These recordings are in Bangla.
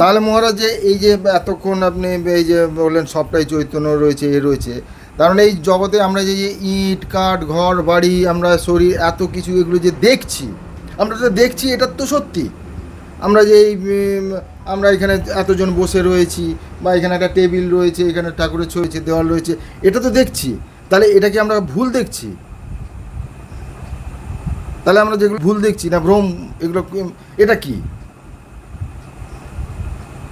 তাহলে মহারাজ, এই যে এতক্ষণ আপনি এই যে বললেন, সবটাই চৈতন্য রয়েছে, এ রয়েছে। কারণ এই জগতে আমরা যে ইট, কাঠ, ঘর, বাড়ি, আমরা শরীর, এত কিছু এগুলো যে দেখছি, আমরা তো দেখছি, এটা তো সত্যি। আমরা যে এই আমরা এখানে এতজন বসে রয়েছি, বা এখানে একটা টেবিল রয়েছে, এখানে ঠাকুরের ছবি রয়েছে, দেওয়াল রয়েছে, এটা তো দেখছি। তাহলে এটা কি আমরা ভুল দেখছি? তাহলে আমরা যেগুলো ভুল দেখছি না, ভ্রম, এগুলো এটা কি?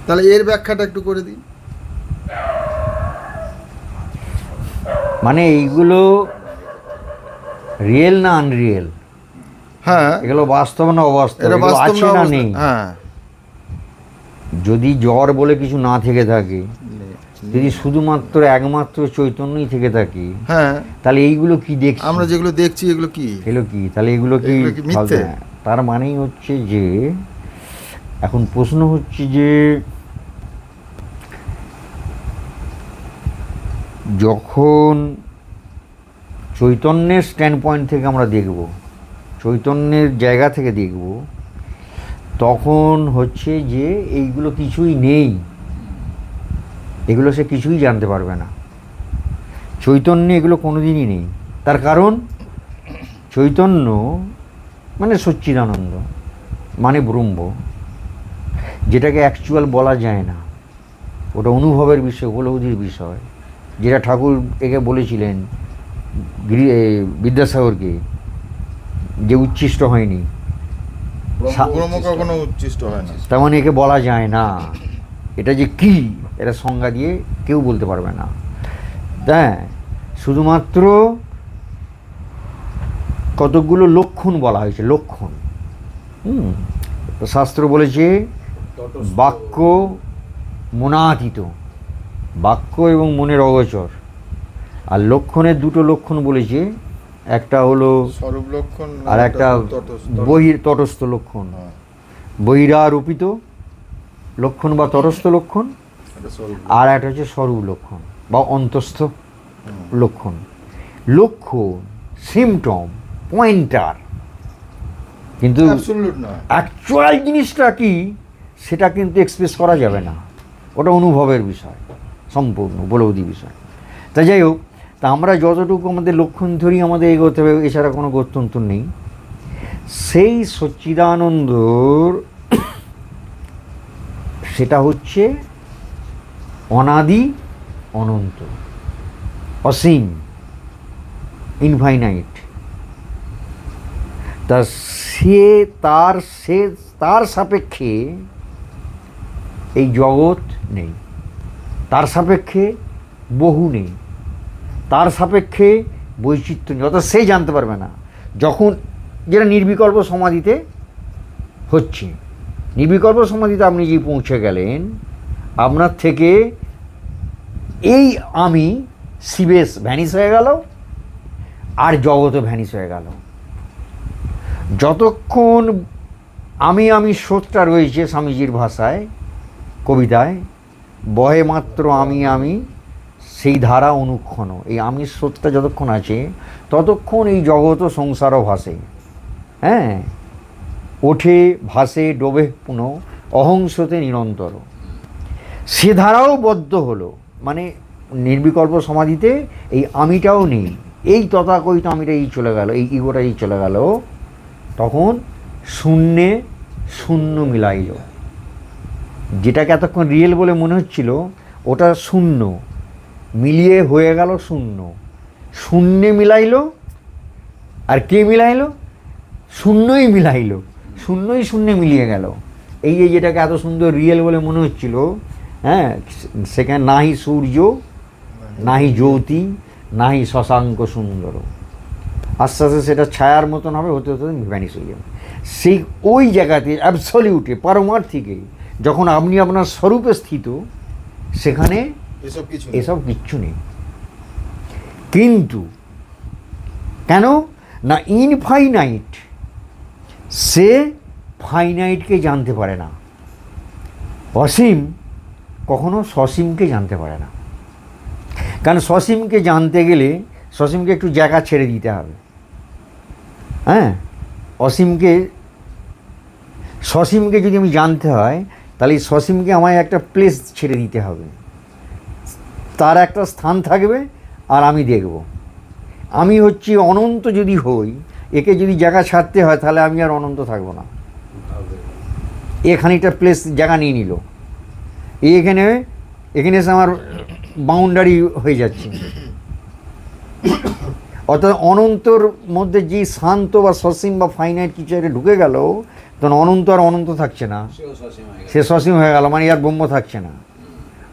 তাহলে এর ব্যাখ্যাটা একটু করে দিন মানে এইগুলো রিয়েল না আনরিয়েল হ্যাঁ। এগুলো বাস্তব না অবাস্তব? আছে না নেই? হ্যাঁ। যদি জ্বর বলে কিছু না থেকে থাকে যদি শুধুমাত্র একমাত্র চৈতন্যই থেকে থাকে হ্যাঁ। তাহলে এইগুলো কি দেখছি? আমরা যেগুলো দেখছি এগুলো কি? এগুলো কি? তাহলে এগুলো কি এগুলো কি মিথ্যে? তার মানেই হচ্ছে যে এখন প্রশ্ন হচ্ছে যে যখন চৈতন্যের স্ট্যান্ড পয়েন্ট থেকে আমরা দেখব, চৈতন্যের জায়গা থেকে দেখব, তখন হচ্ছে যে এইগুলো কিছুই নেই। এগুলো সে কিছুই জানতে পারবে না। চৈতন্যে এগুলো কোনোদিনই নেই। তার কারণ, চৈতন্য মানে সচ্চিদানন্দ মানে ব্রহ্ম, যেটাকে অ্যাকচুয়াল বলা যায় না। ওটা অনুভবের বিষয়, উপলব্ধির বিষয়। যেটা ঠাকুর একে বলেছিলেন গিরি- বিদ্যাসাগরকে যে উচ্ছিষ্ট হয়নি। সা- ব্রহ্ম কখনো উচ্ছিষ্ট। হয় না। তার মানে একে বলা যায় না। এটা যে কি এটা সংজ্ঞা দিয়ে কেউ বলতে পারবে না। হ্যাঁ শুধুমাত্র কতকগুলো লক্ষণ বলা হয়েছে লক্ষণ। হুম শাস্ত্র বলেছে বাক্য মনাতীত। বাক্য এবং মনের অগোচর। আর লক্ষণের দুটো লক্ষণ বলেছে। একটা হলো স্বরূপ লক্ষণ আর একটা বহির তটস্থ লক্ষণ। হ্যাঁ, বহিরারোপিত লক্ষণ বা তটস্থ লক্ষণ আর একটা হচ্ছে স্বরূপ লক্ষণ বা অন্তস্থ লক্ষণ। লক্ষণ সিমটম পয়েন্টার কিন্তু অ্যাকচুয়াল জিনিসটা কি সেটা কিন্তু এক্সপ্রেস করা যাবে না। ওটা অনুভবের বিষয়। সম্পূর্ণ উপলব্ধি বিষয়। তা যাই হোক, তা আমরা যতটুকু আমাদের লক্ষণ ধরেই আমাদের এগোতে হবে, এছাড়া কোনো গত্যন্তর নেই। সেই সচ্চিদানন্দর সেটা হচ্ছে অনাদি অনন্ত, অসীম ইনফাইনাইট তা সে তার সে তার সাপেক্ষে এই জগৎ নেই। সাপেক্ষে বহু নেই। তার সাপেক্ষে বৈচিত্র্য নেই, অর্থাৎ সে জানতে পারবে না যখন যেটা নির্বিকল্প সমাধিতে হচ্ছে। নির্বিকল্প সমাধিতে আপনি যে পৌঁছে গেলেন, আপনার থেকে এই আমি শিবেশ ভ্যানিস হয়ে গেল আর জগতও ভ্যানিস হয়ে গেল। যতক্ষণ আমি আমি স্রোতটা রয়েছে স্বামীজির ভাষায়, কবিতায় বহে মাত্র আমি আমি, সেই ধারা অনুক্ষণ। এই আমি স্রোতটা যতক্ষণ আছে, ততক্ষণ এই জগৎ ও সংসারও ভাসে। হ্যাঁ? ওঠে, ভাসে, ডোবে পুনঃ অহংসতে নিরন্তর। সে ধারাও বদ্ধ হলো। মানে নির্বিকল্প সমাধিতে এই আমিটাও নেই। এই তথাকথিত আমিটা এই চলে গেল, এই ইগোটা এই চলে গেল। তখন শূন্যে শূন্য মিলাইল। যেটাকে এতক্ষণ রিয়েল বলে মনে হচ্ছিল, ওটা শূন্য। মিলিয়ে হয়ে গেল শূন্য। শূন্যে মিলাইল, আর কে মিলাইল? শূন্যই মিলাইল। শূন্যই শূন্যে মিলিয়ে গেল। এই যে যেটাকে এত সুন্দর রিয়েল বলে মনে হচ্ছিল হ্যাঁ সেখানে নাহি সূর্য নাহি জ্যোতি নাহি শশাঙ্ক সুন্দর। আস্তে আস্তে সেটা ছায়ার মতন হবে, হতে হতে ভ্যানিশ হয়ে যাবে। সেই ওই জায়গাতে অ্যাবসলিউটে পারমার্থিকে যখন আপনি আপনার স্বরূপে স্থিত সেখানে এসব কিছু এসব কিচ্ছু নেই। কিন্তু কেন? না ইনফাইনাইট সে ফাইনাইটকে জানতে পারে না। অসীম কখনো সসীমকে জানতে পারে না। কারণ সসীমকে জানতে গেলে সসীমকে একটু জায়গা ছেড়ে দিতে হবে। হ্যাঁ? অসীমকে সসীমকে যদি আমি জানতে হয় তাহলে এই সসীমকে আমায় একটা প্লেস ছেড়ে দিতে হবে। তার একটা স্থান থাকবে আর আমি দেখব। আমি হচ্ছি অনন্ত যদি হই, একে যদি জায়গা ছাড়তে হয়, তাহলে আমি আর অনন্ত থাকব না। এ খানিকটা প্লেস জায়গা নিয়ে নিল। এখানে এখানে এসে আমার বাউন্ডারি হয়ে যাচ্ছে। অর্থাৎ অনন্তর মধ্যে যে শান্ত বা সসীম বা ফাইনাইট কিছু একটা ঢুকে গেল তখন অনন্ত আর অনন্ত থাকছে না। সে সসীম হয়ে গেল মানে আর ব্রহ্ম থাকছে না।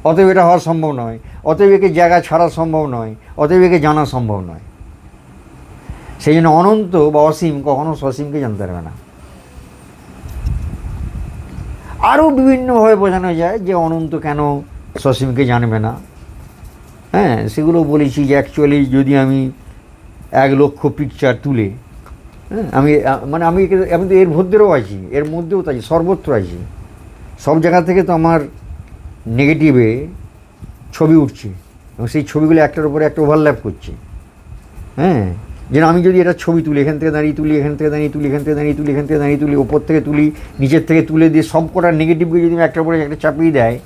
অতএব এটা হওয়া সম্ভব নয়। অতএব একে জায়গা ছাড়া সম্ভব নয়। অতএব একে জানা সম্ভব নয়। সেই জন্য অনন্ত বা অসীম কখনো সসীমকে জানতে পারবে না। আরও বিভিন্নভাবে বোঝানো যায় যে অনন্ত কেন সসীমকে জানবে না। হ্যাঁ সেগুলো বলেছি যে অ্যাকচুয়ালি যদি আমি এক লক্ষ পিকচার তুলে আমি মানে আমি আমি তো এর মধ্যেও আছি, এর মধ্যেও তো আছি, সর্বত্র আছি। সব জায়গা থেকে তো আমার নেগেটিভে ছবি উঠছে, এবং সেই ছবিগুলো একটার উপরে একটা ওভারল্যাপ করছে। হ্যাঁ যেন আমি যদি এটা ছবি তুলি, এখান থেকে দাঁড়িয়ে তুলি, এখান থেকে দাঁড়িয়ে তুলি, এখান থেকে দাঁড়িয়ে তুলি, এখান থেকে দাঁড়িয়ে তুলি, ওপর থেকে তুলি, নিচের থেকে তুলে দিয়ে সব কটা নেগেটিভকে যদি আমি একটার উপরে একটা চাপিয়ে দেয়,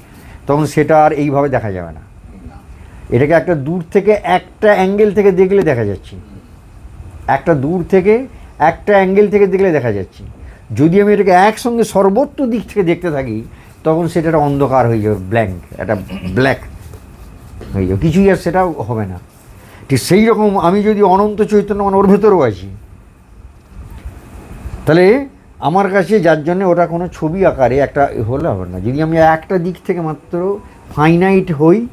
তখন সেটা আর এইভাবে দেখা যাবে না। এটাকে একটা দূর থেকে একটা অ্যাঙ্গেল থেকে দেখলে দেখা যাচ্ছে। একটা দূর থেকে একটা অ্যাঙ্গেল থেকে দেখলে দেখা যাচ্ছে। যদি আমি এটাকে একসঙ্গে সর্বত্র দিক থেকে দেখতে থাকি, তখন সেটা একটা অন্ধকার হয়ে যাবে ব্ল্যাঙ্ক একটা ব্ল্যাক হয়ে যাবে। কিছুই আর সেটাও হবে না। ঠিক সেই রকম আমি যদি অনন্ত চৈতন্য মানে ওর ভেতরেও আছি, তাহলে আমার কাছে যার জন্য ওটা কোনো ছবি আকারে একটা হলে হবে না। যদি আমি একটা দিক থেকে মাত্র ফাইনাইট হই,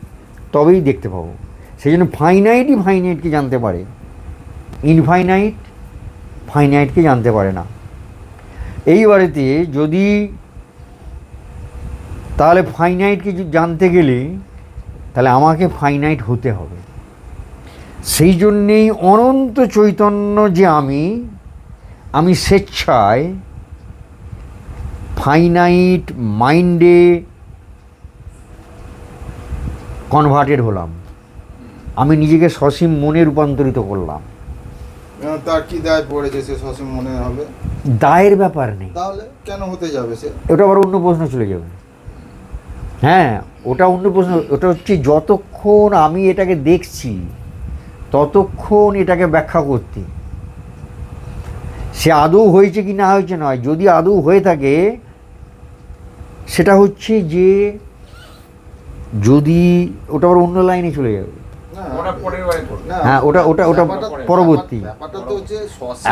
তবেই দেখতে পাবো। সেই জন্য ফাইনাইটই ফাইনাইটকে জানতে পারে? ইনফাইনাইট ফাইনাইটকে জানতে পারে না। এইবারেতে যদি তাহলে ফাইনাইটকে জানতে গেলে, তাহলে আমাকে ফাইনাইট হতে হবে। সেই জন্যেই অনন্ত চৈতন্য যে আমি আমি স্বেচ্ছায় ফাইনাইট মাইন্ডে কনভার্টেড হলাম। আমি নিজেকে সসীম মনে রূপান্তরিত করলাম। তার কি দায় পড়েছে সে সসীম মনে হবে? দায়ের ব্যাপার নেই। তাহলে কেন হতে যাবে সে? ওটা আবার অন্য প্রশ্ন চলে যাবে। হ্যাঁ ওটা অন্য প্রশ্ন ওটা হচ্ছে যতক্ষণ আমি এটাকে দেখছি ততক্ষণ এটাকে ব্যাখ্যা করতে। সে আদৌ হয়েছে কি না হয়েছে নয় যদি আদৌ হয়ে থাকে সেটা হচ্ছে যে যদি ওটা আবার অন্য লাইনে চলে যাবে। হ্যাঁ, ওটা- ওটা- ওটা পরবর্তী।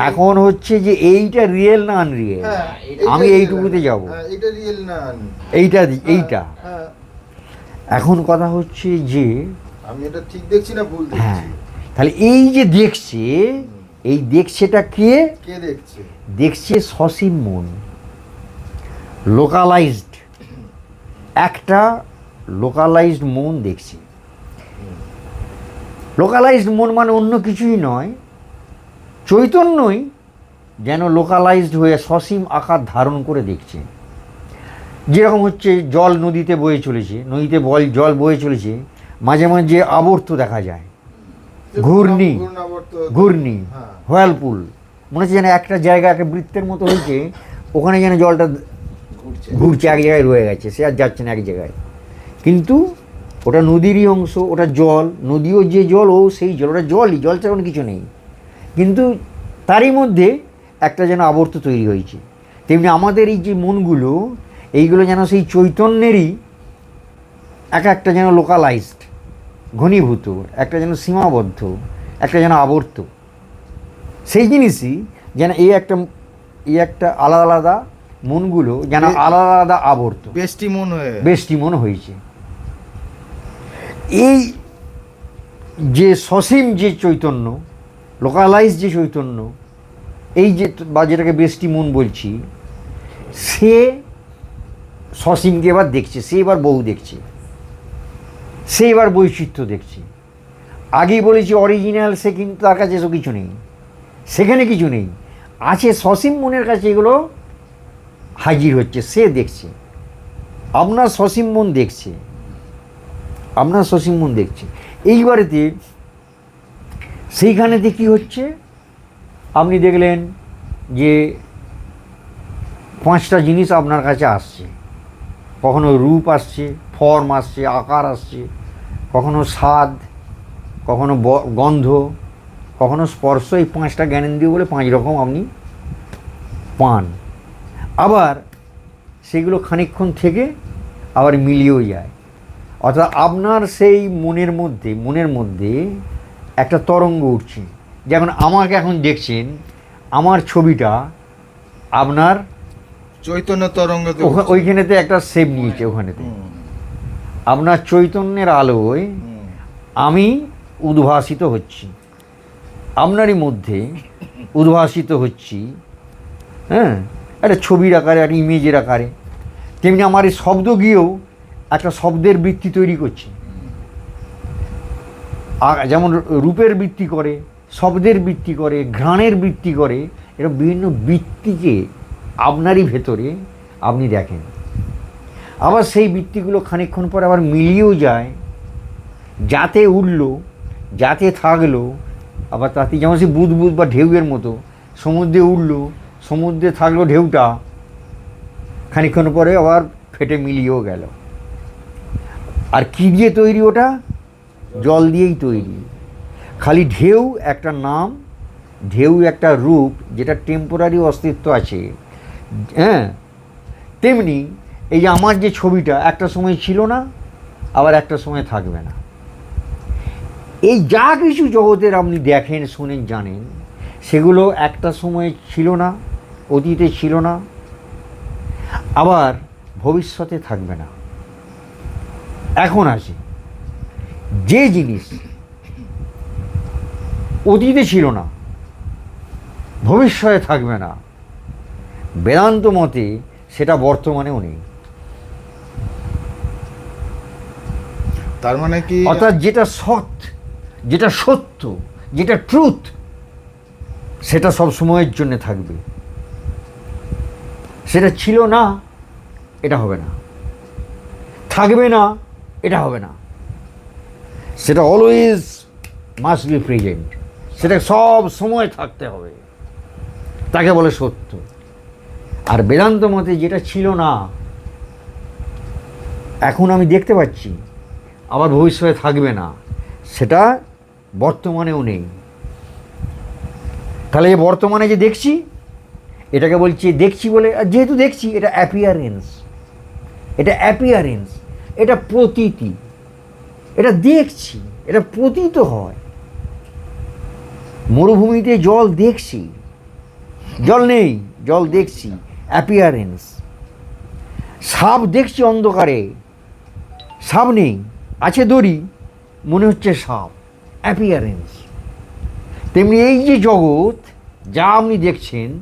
এখন হচ্ছে যে এইটা রিয়েল না আনরিয়েল হ্যাঁ, আমি এইটা এইটুকুতে যাব। হ্যাঁ, এটা রিয়েল না এইটা এইটা। হ্যাঁ। এখন কথা হচ্ছে যে আমি এটা ঠিক দেখছি না ভুল হ্যাঁ তাহলে এই যে দেখছে এই দেখছেটা কে? কে দেখছে? দেখছে সসীম মন। লোকালাইজড একটা লোকালাইজড মন দেখছে। লোকালাইজড মন মানে অন্য কিছুই নয়। চৈতন্যই যেন লোকালাইজড হয়ে সসীম আকার ধারণ করে দেখছে। যেরকম হচ্ছে জল নদীতে বয়ে চলেছে নদীতে বল জল বয়ে চলেছে মাঝে মাঝে আবর্ত দেখা যায়। ঘূর্ণি ঘূর্ণি হ্যাঁ। হোয়ালপুল মনে হচ্ছে যেন একটা জায়গা একটা বৃত্তের মতো হয়েছে ওখানে যেন জলটা ঘুরছে এক জায়গায় রয়ে গেছে সে আর যাচ্ছে না এক জায়গায়। কিন্তু ওটা নদীরই অংশ ওটা জল নদীও যে জল ও সেই জল ওটা জলই জল ছাড়া কিছু নেই। কিন্তু তারই মধ্যে একটা যেন আবর্ত তৈরি হয়েছে। তেমনি আমাদের এই যে মনগুলো এইগুলো যেন সেই চৈতন্যেরই এক একটা যেন লোকালাইজড ঘনীভূত একটা যেন সীমাবদ্ধ একটা যেন আবর্ত। সেই জিনিসই যেন এই একটা এই একটা আলাদা আলাদা মনগুলো যেন আলাদা আলাদা আবর্ত। বেষ্টি মন হয়ে বেশটি মনে হয়েছে। এই যে সসীম যে চৈতন্য লোকালাইজ যে চৈতন্য, এই যে বা যেটাকে বেষ্টি মন বলছি, সে সসীমকে এবার দেখছে, সে এবার বউ দেখছে, সে এবার বৈচিত্র্য দেখছে। আগেই বলেছি অরিজিনাল সে কিন্তু তার কাছে এসব কিছু নেই, সেখানে কিছু নেই। আছে সসীম মনের কাছে এগুলো হাজির হচ্ছে, সে দেখছে। আপনার সসীম মন দেখছে। সসীম মন দেখছে। এইবারেতে সেইখানেতে কি হচ্ছে? আপনি দেখলেন যে পাঁচটা জিনিস আপনার কাছে আসছে। কখনো রূপ আসছে, ফর্ম আসছে, আকার আসছে, কখনো স্বাদ, কখনো গন্ধ, কখনো স্পর্শ, এই পাঁচটা জ্ঞানেন্দ্রিয় বলে পাঁচ রকম আপনি পান। আবার সেগুলো খানিকক্ষণ থেকে আবার মিলিয়েও যায়। অর্থাৎ আপনার সেই মনের মধ্যে মনের মধ্যে একটা তরঙ্গ উঠছে। যেমন আমাকে এখন দেখছেন আমার ছবিটা আপনার চৈতন্য তরঙ্গ ওইখানেতে একটা সেভ নিয়েছে ওখানেতে। আপনার চৈতন্যের আলোয় আমি উদ্ভাসিত হচ্ছি। আপনারই মধ্যে উদ্ভাসিত হচ্ছি হ্যাঁ? একটা ছবির আকারে একটা ইমেজের আকারে। তেমনি আমার এই শব্দ গিয়েও একটা শব্দের বৃত্তি তৈরি করছে। যেমন রূপের বৃত্তি করে, শব্দের বৃত্তি করে, ঘ্রাণের বৃত্তি করে, এরকম বিভিন্ন বৃত্তিকে আপনারই ভেতরে আপনি দেখেন। আবার সেই বৃত্তিগুলো খানিকক্ষণ পর আবার মিলিয়েও যায়। যাতে উঠল, যাতে থাকল, আবার তাতে যেমন সে বুদবুদ বা ঢেউয়ের মতো সমুদ্রে উঠল, সমুদ্রে থাকল ঢেউটা, খানিকক্ষণ পরে আবার ফেটে মিলিয়েও গেল। আর কি দিয়ে তৈরি ওটা? জল দিয়েই তৈরি। খালি ঢেউ একটা নাম, ঢেউ একটা রূপ, যেটা টেম্পোরারি অস্তিত্ব আছে। হ্যাঁ? তেমনি এই যে আমার যে ছবিটা, একটা সময় ছিল না, আবার একটা সময় থাকবে না। এই যা কিছু জগতের আপনি দেখেন, শোনেন, জানেন, সেগুলো একটা সময় ছিল না, অতীতে ছিল না, আবার ভবিষ্যতে থাকবে না। এখন আছে যে জিনিস অতীতে ছিল না ভবিষ্যতে থাকবে না বেদান্ত মতে সেটা বর্তমানেও নেই। তার মানে কি? অর্থাৎ যেটা সৎ যেটা সত্য যেটা ট্রুথ সেটা সব সময়ের জন্য থাকবে। সেটা ছিল না এটা হবে না। থাকবে না এটা হবে না। সেটা অলওয়েজ মাস্ট বি প্রেজেন্ট সেটা সব সময় থাকতে হবে। তাকে বলে সত্য। আর বেদান্ত মতে যেটা ছিল না, এখন আমি দেখতে পাচ্ছি, আবার ভবিষ্যতে থাকবে না। সেটা বর্তমানেও নেই। তাহলে এই বর্তমানে যে দেখছি, এটাকে বলছি দেখছি বলে যেহেতু দেখছি, এটা অ্যাপিয়ারেন্স এটা অ্যাপিয়ারেন্স এটা প্রতীতি। এটা দেখছি, এটা প্রতীত হয়। মরুভূমিতে জল দেখছি। জল নেই, জল দেখছি। অ্যাপিয়ারেন্স সাপ দেখছি অন্ধকারে। সাপ নেই, আছে দড়ি, মনে হচ্ছে সাপ। অ্যাপিয়ারেন্স তেমনি এই যে জগৎ, যা আপনি দেখছেন,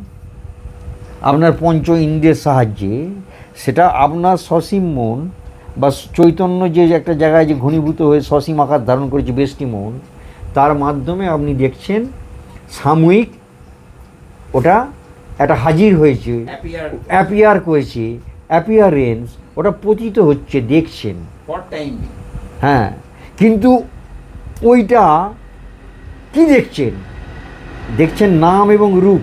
আপনার পঞ্চ ইন্দ্রের সাহায্যে, সেটা আপনার সসীম মন বা চৈতন্য যে একটা জায়গায় যে ঘনীভূত হয়ে সসীম আকার ধারণ করেছে বেষ্টি মন তার মাধ্যমে আপনি দেখছেন সাময়িক ওটা একটা হাজির হয়েছে অ্যাপিয়ার করেছে। অ্যাপিয়ারেন্স ওটা পতিত হচ্ছে দেখছেন. হ্যাঁ কিন্তু ওইটা কি দেখছেন? দেখছেন নাম এবং রূপ।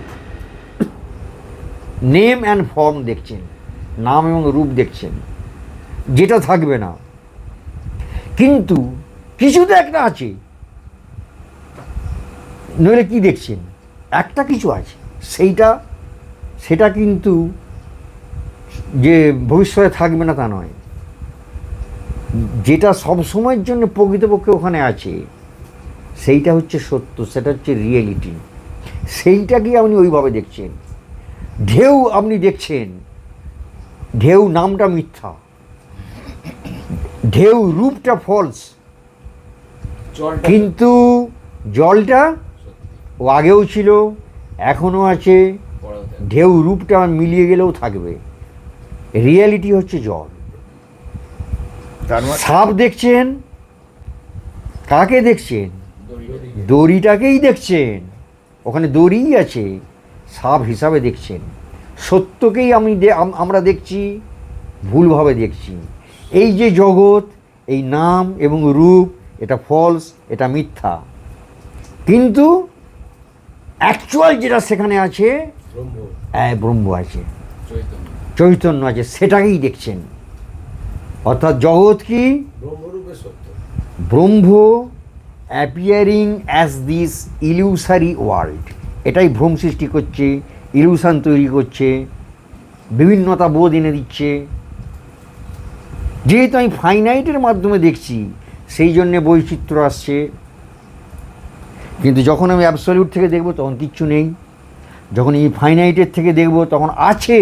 নেম অ্যান্ড ফর্ম দেখছেন। নাম এবং রূপ দেখছেন। যেটা থাকবে না। কিন্তু কিছু তো একটা আছে। নইলে কি দেখছেন? একটা কিছু আছে। সেইটা, সেটা কিন্তু যে ভবিষ্যতে থাকবে না তা নয়। যেটা সব সময়ের জন্য প্রকৃতপক্ষে ওখানে আছে, সেইটা হচ্ছে সত্য, সেটা হচ্ছে রিয়েলিটি। সেইটাকে আপনি ওইভাবে দেখছেন? ঢেউ আপনি দেখছেন। ঢেউ নামটা মিথ্যা। ঢেউ রূপটা ফলস কিন্তু জলটা ও আগেও ছিল এখনও আছে। ঢেউ রূপটা মিলিয়ে গেলেও থাকবে। রিয়ালিটি হচ্ছে জল। মানে সাপ দেখছেন? কাকে দেখছেন? দড়িটাকেই দেখছেন। ওখানে দড়িই আছে। সাপ হিসাবে দেখছেন। সত্যকেই আমি আমরা দেখছি ভুলভাবে দেখছি। এই যে জগৎ এই নাম এবং রূপ এটা ফলস এটা মিথ্যা। কিন্তু অ্যাকচুয়াল যেটা সেখানে আছে ব্রহ্ম। হ্যাঁ ব্রহ্ম আছে। চৈতন্য। চৈতন্য আছে সেটাকেই দেখছেন। অর্থাৎ জগৎ কি? Brahma appearing as this illusory world এটাই ভ্রম সৃষ্টি করছে ইলিউশন তৈরি করছে বিভিন্নতা বোধ এনে দিচ্ছে। যেহেতু আমি ফাইনাইটের মাধ্যমে দেখছি, সেই জন্যে বৈচিত্র্য আসছে। কিন্তু যখন আমি অ্যাবসলিউট থেকে দেখব, তখন কিচ্ছু নেই। যখন এই ফাইনাইটের থেকে দেখব, তখন আছে,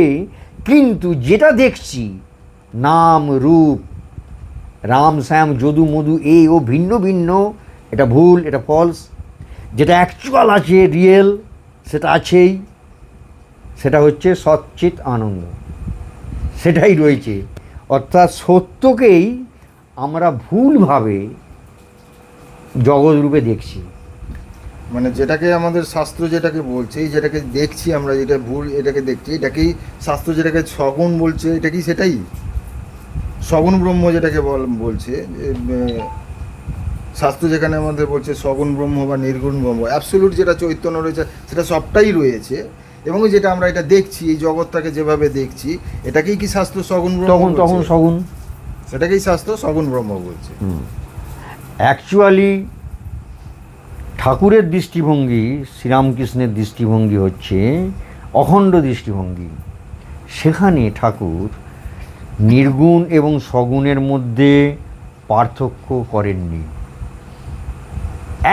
কিন্তু যেটা দেখছি, নাম, রূপ, রাম, শ্যাম, যদু, মধু, এই ও ভিন্ন ভিন্ন, এটা ভুল, এটা ফলস যেটা অ্যাকচুয়াল আছে রিয়েল সেটা আছেই, সেটা হচ্ছে সচ্চিত আনন্দ। সেটাই রয়েছে। অর্থাৎ সত্যকেই আমরা ভুলভাবে জগৎরূপে দেখছি। মানে যেটাকে আমাদের শাস্ত্র যেটাকে বলছে, যেটাকে দেখছি আমরা, যেটা ভুল এটাকে দেখছি এটাকেই শাস্ত্র যেটাকে সগুণ বলছে, এটা কি সেটাই? সগুণ ব্রহ্ম যেটাকে বল, বলছে শাস্ত্র যেখানে আমাদের বলছে সগুণ ব্রহ্ম বা নির্গুণ ব্রহ্ম অ্যাবসোলুট যেটা চৈতন্য রয়েছে, সেটা সবটাই রয়েছে। এবং যেটা আমরা এটা দেখছি এই জগৎটাকে যেভাবে দেখছি এটাকেই কি শাস্ত্র সগুণ তখন তখন? সগুণ। সেটাকেই শাস্ত্র সগুণ ব্রহ্ম বলছে। অ্যাকচুয়ালি ঠাকুরের দৃষ্টিভঙ্গি শ্রীরামকৃষ্ণের দৃষ্টিভঙ্গি হচ্ছে অখণ্ড দৃষ্টিভঙ্গি। সেখানে ঠাকুর নির্গুণ এবং সগুণের মধ্যে পার্থক্য করেননি।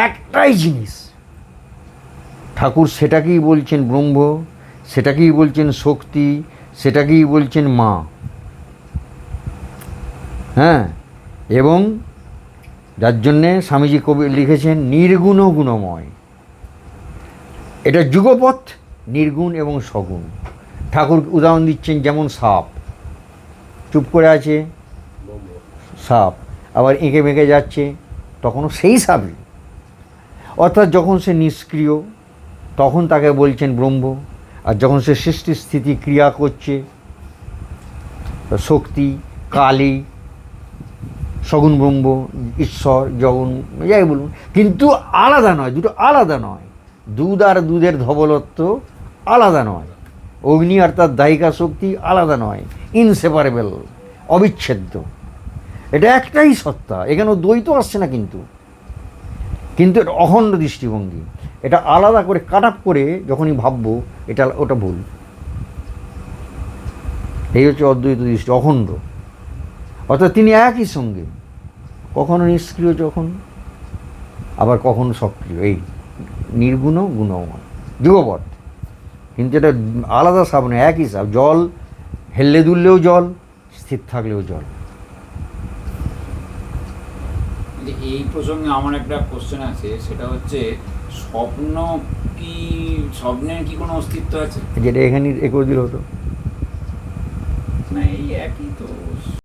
একটাই জিনিস ঠাকুর সেটাকেই বলছেন ব্রহ্ম, সেটাকেই বলছেন শক্তি, সেটাকেই বলছেন মা। হ্যাঁ? এবং যার জন্যে স্বামীজি কবি লিখেছেন, নির্গুণ গুণময়। এটা যুগপথ, নির্গুণ এবং সগুণ। ঠাকুর উদাহরণ দিচ্ছেন যেমন সাপ। চুপ করে আছে? সাপ। আবার এঁকে বেঁকে যাচ্ছে? তখনও সেই সাপই। অর্থাৎ যখন সে নিষ্ক্রিয় তখন তাকে বলছেন ব্রহ্ম, আর যখন সে সৃষ্টি স্থিতি ক্রিয়া করছে, শক্তি, কালী, সগুণ ব্রহ্ম, ঈশ্বর জগন যাই বলুন, কিন্তু আলাদা নয়, দুটো আলাদা নয়। দুধ আর দুধের ধবলত্ব আলাদা নয়। অগ্নি আর তার দায়িকা শক্তি আলাদা নয় ইনসেপারেবল অবিচ্ছেদ্য। এটা একটাই সত্তা, এখানেও দ্বৈত আসছে না কিন্তু। কিন্তু এটা অখণ্ড দৃষ্টিভঙ্গি। এটা আলাদা করে কাট আপ করে যখনই ভাববো, এটা, ওটা ভুল। এই হচ্ছে অদ্বৈত দৃষ্টি, অখণ্ড। অর্থাৎ তিনি একই সঙ্গে। কখনো নিষ্ক্রিয় যখন, আবার কখনো সক্রিয়। এই নির্গুণ গুণময় যুগপথ কিন্তু এটা আলাদা সাপ নয়, একই সাপ। জল হেললে দুললেও জল, স্থির থাকলেও জল। এই প্রসঙ্গে আমার একটা কোশ্চেন আছে, সেটা হচ্ছে স্বপ্ন কি স্বপ্নের কি কোনো অস্তিত্ব আছে? যেটা এখানে এ দিন দিল হতো। না এই একই তো।